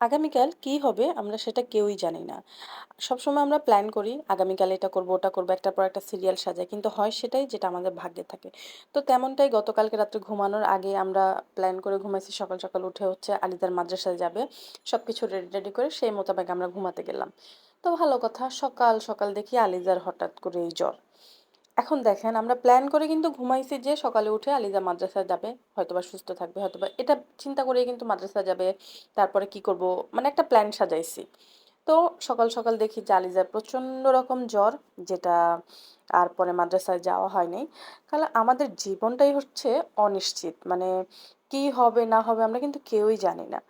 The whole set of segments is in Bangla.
আগামীকাল কি হবে আমরা সেটা কেউই জানি না। সবসময় আমরা প্ল্যান করি আগামীকাল এটা করব, ওটা করব, একটার পর একটা সিরিয়াল সাজাই। কিন্তু হয় সেটাই যেটা আমাদের ভাগ্যে থাকে। তো তেমনটাই গতকালকে রাত্রে ঘুমানোর আগে আমরা প্ল্যান করে ঘুমাইছি সকাল, সকাল উঠে হচ্ছে আলিদার মাদ্রাসায় যাবে। সবকিছু রেডি, রেডি করে সেই মোতাবেক আমরা ঘুমাতে গেলাম। তো ভালো কথা সকাল, সকাল দেখি আলিজার হঠাৎ করেই জ্বর। এখন দেখেন, আমরা প্ল্যান করে কিন্তু ঘুমাইছি যে সকালে উঠে আলিজা মাদ্রাসায় যাবে, হয়তোবা সুস্থ থাকবে, হয়তোবা এটা চিন্তা করেই কিন্তু মাদ্রাসা যাবে, তারপরে কি করব মানে একটা প্ল্যান সাজাইছি। তো সকাল সকাল দেখি যে আলিজার প্রচণ্ড রকম জ্বর, যেটা আর পরে মাদ্রাসায় যাওয়া হয়নি কারণ আমাদের জীবনটাই হচ্ছে অনিশ্চিত মানে কি হবে, না হবে আমরা কিন্তু কেউই জানি না।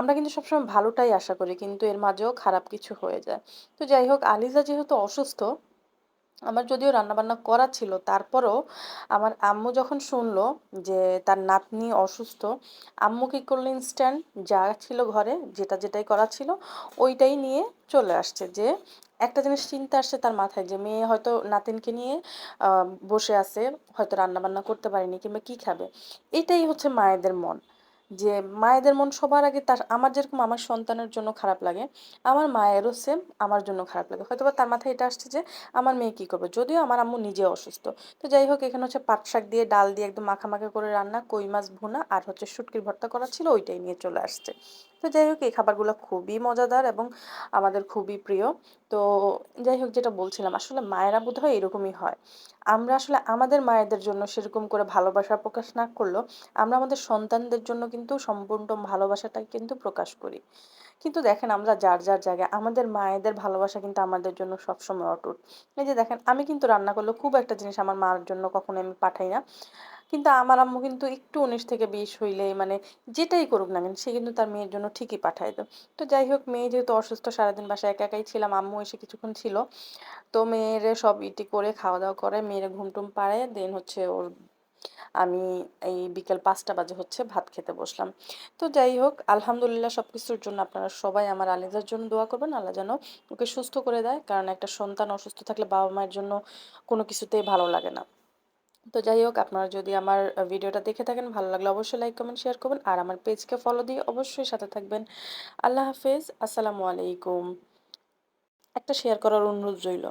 আমরা কিন্তু সবসময় ভালোটাই আশা করি, কিন্তু এর মাঝেও খারাপ কিছু হয়ে যায়। তো যাই হোক, আলিজা যেহেতু অসুস্থ আমার যদিও রান্নাবান্না করা ছিল, তারপরও আমার আম্মু যখন শুনলো যে তার নাতনি অসুস্থ, আম্মু কী করল ইনস্ট্যান্ট যা ছিল ঘরে, যেটা যেটাই করা ছিল, ওইটাই নিয়ে চলে আসছে যে একটা জিনিস চিন্তা আসছে তার মাথায় যে মেয়ে হয়তো নাতিনকে নিয়ে বসে আছে, হয়তো রান্নাবান্না করতে পারেনি কিংবা কি খাবে। এটাই হচ্ছে মায়েদের মন। যে মায়েদের মন সবার আগে তার, আমার যেরকম আমার সন্তানের জন্য খারাপ লাগে, আমার মায়েরও সেম আমার জন্য খারাপ লাগে। হয়তোবা তার মাথায় এটা আসছে যে, আমার মেয়ে কী করবে? যদিও আমার আম্মু নিজে অসুস্থ। তো যাই হোক, এখানে হচ্ছে পাট শাক দিয়ে ডাল দিয়ে একদম মাখামাখা করে রান্না, কই মাছ ভুনা আর হচ্ছে শুটকির ভর্তা করা ছিল, ওইটাই নিয়ে চলে আসছে। তো যাই হোক, এই খাবারগুলো খুবই মজাদার এবং আমাদের খুবই প্রিয়। তো যাই হোক যেটা বলছিলাম, আসলে মায়েরা বোধ হয় এরকমই হয়। আমরা আসলে আমাদের মায়েদের জন্য সেরকম করে ভালোবাসা প্রকাশ না করলেও আমরা আমাদের সন্তানদের জন্য কিন্তু সম্পূর্ণ ভালোবাসাটা কিন্তু প্রকাশ করি। কিন্তু দেখেন আমরা যার যার জায়গায়, আমাদের মায়েদের ভালোবাসা কিন্তু আমাদের জন্য সবসময় অটুট। এই যে দেখেন, আমি কিন্তু রান্না করলে খুব একটা জিনিস আমার মার জন্য কখনো আমি পাঠাই না। কিন্তু আমার আম্মু কিন্তু একটু উনিশ থেকে বিশ হইলেই মানে যেটাই করুক না কেন, সে কিন্তু তার মেয়ের জন্য ঠিকই পাঠায় দেয়। তো যাই হোক, মেয়ে যেহেতু অসুস্থ, সারাদিন বাসায় একা একাই ছিলাম, আম্মু এসে কিছুক্ষণ ছিল। তো মেয়েরে সব ইটি করে খাওয়া দাওয়া করে, মেয়েরে ঘুম টুম পাড়ায়, দেন হচ্ছে ওর আমি এই বিকেল পাঁচটা বাজে হচ্ছে ভাত খেতে বসলাম। তো যাই হোক, আলহামদুলিল্লাহ সব কিছুর জন্য আপনারা সবাই আমার আলিজার জন্য দোয়া করবেন, আল্লাহ যেন ওকে সুস্থ করে দেয়, কারণ একটা সন্তান অসুস্থ থাকলে বাবা মায়ের জন্য কোনো কিছুতেই ভালো লাগে না। তো যাই হোক, আপনারা যদি আমার ভিডিওটা দেখে থাকেন, ভালো লাগলে অবশ্যই লাইক, কমেন্ট, শেয়ার করবেন, আর আমার পেজকে ফলো দিয়ে অবশ্যই সাথে থাকবেন। আল্লাহ হাফেজ, আসসালামু আলাইকুম। একটা শেয়ার করার অনুরোধ রইল।